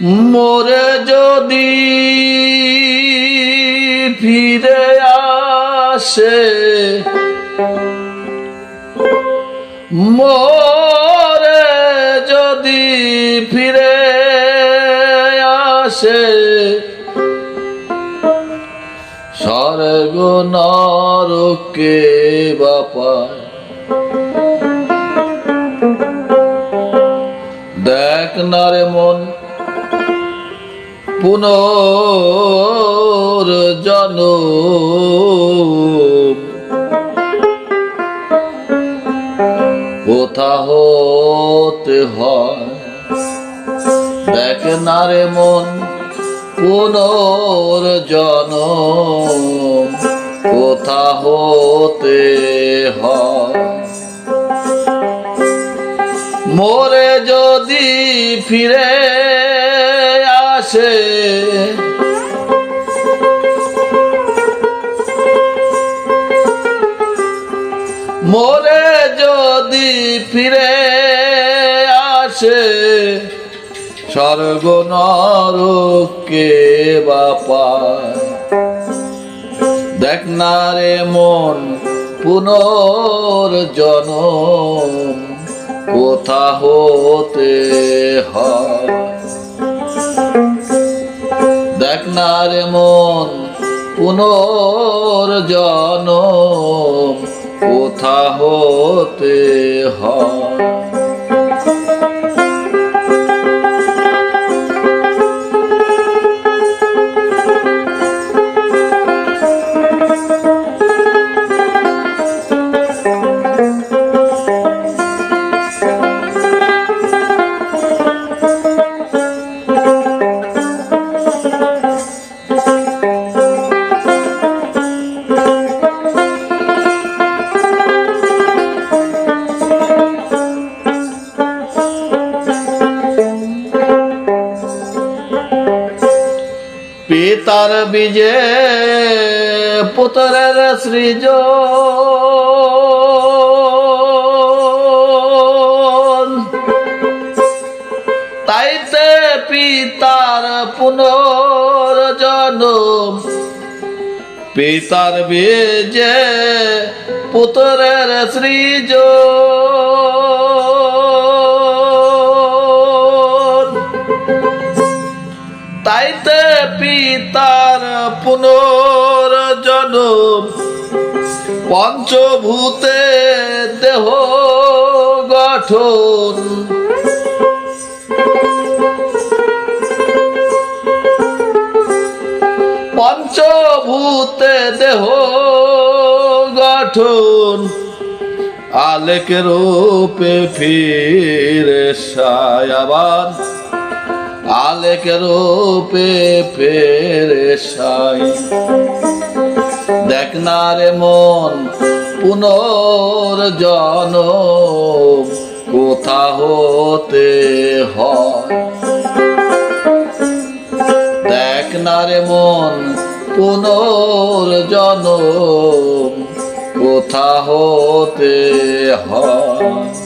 মোরে যদি ফিরে আসে, মোরে যদি ফিরে আসে, স্বর্গ নরকে বাপায়। দেখ না রে মন পুনর জন কোথা হতে হয়? দেখ না রে মন, পুনর জন কোথা হতে হয়? মোরে যদি ফিরে আসে। মোরে যদি ফিরে আসে, স্বর্গ নরকে বাপায় দেখ না রে মন পুনর জনম কোথা হতে হয়? দেখ না রে মন পুনর জন কোথা হতে হয়? পিতার বীজে পুত্রের সৃজ। তাইতে পিতার পুনর্জন্ম। পিতার বীজে পুত্রের সৃজন তাইতে পিতার পুনর্জন্ম। পঞ্চভূতে দেহ গঠন। পঞ্চভূতে দেহ গঠন। আলেক রূপে ফিরে সায়াবান। আলেক রূপে ফেরে সাই দেখ না রে মন পুনর্জন কোথা হতে হয়? দেখ না রে মন পুনর্জন কোথা হতে হয়?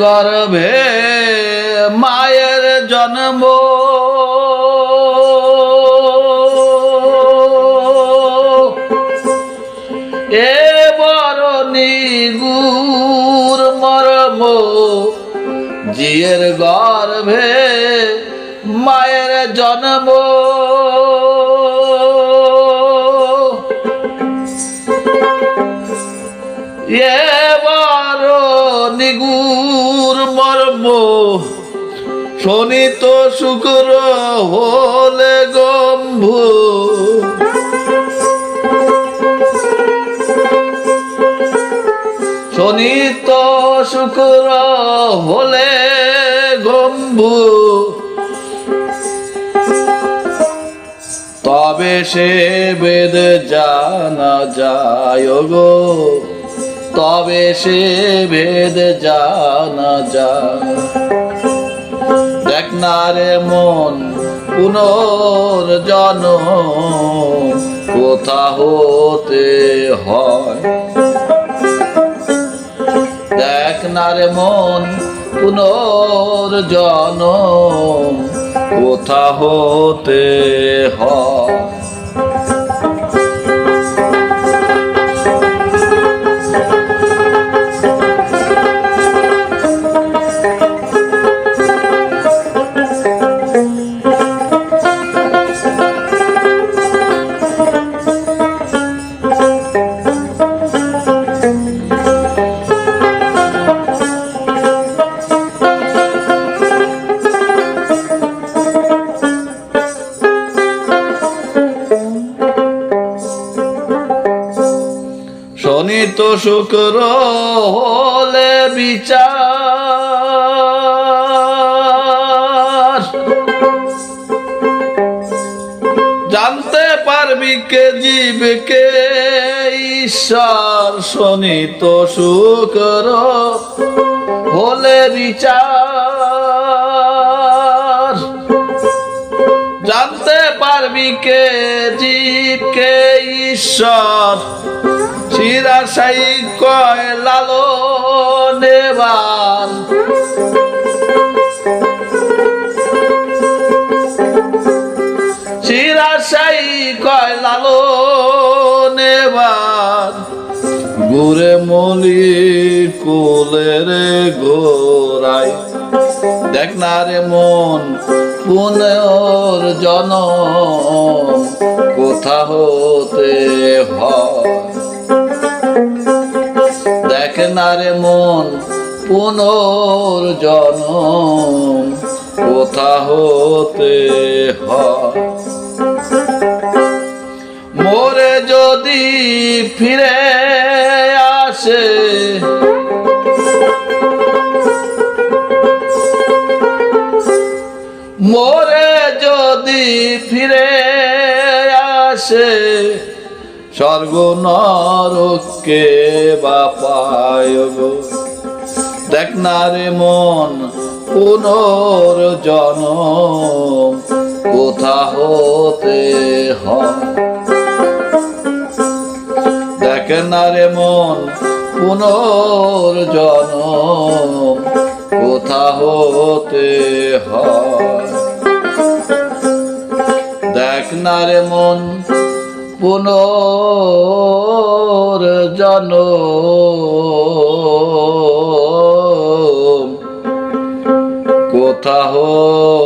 গর্ভে মায়ের জন্ম। এ বড় নিগুর মর্ম জিয়ের গর্ভে মায়ের জন্ম। এ এবার নিগুর মর্ম শনিত শুক্র হলে গম্ভ। তো শুক্র হলে গম্ভু। তবে সে বেদ জানা যায় গো। তবে সে ভেদ জানা যায়। দেখ না রে মন পুনর্জন কোথা হতে হয়? দেখ না রে মন পুনর্জন কোথা হতে হয়? শুক্র হলে বিচার। জানতে পারবি কে জীবকে ঈশ্বর। শনি তো শুক্র হলে বিচার। জানতে পারবি কে জীবকে ঈশ্বর। শিরাশাই কয় লালো নেবার শিরাশাই কয় লালো নেবার গুরে মলি কোলের গোড়াই। দেখ না রে মন পুনর জন কোথা হতে হয়? রে মন পুনর্জন কোথা হতে মোরে যদি ফিরে আসে মোরে যদি ফিরে আসে স্বর্গ নরকে বাপায় দেখ না রে মন পুনর্জন কোথা হতে দেখ না রে মন পুনর্জন কোথা হতে হয়? দেখ না রে মন পুনর্জন কোথা হতে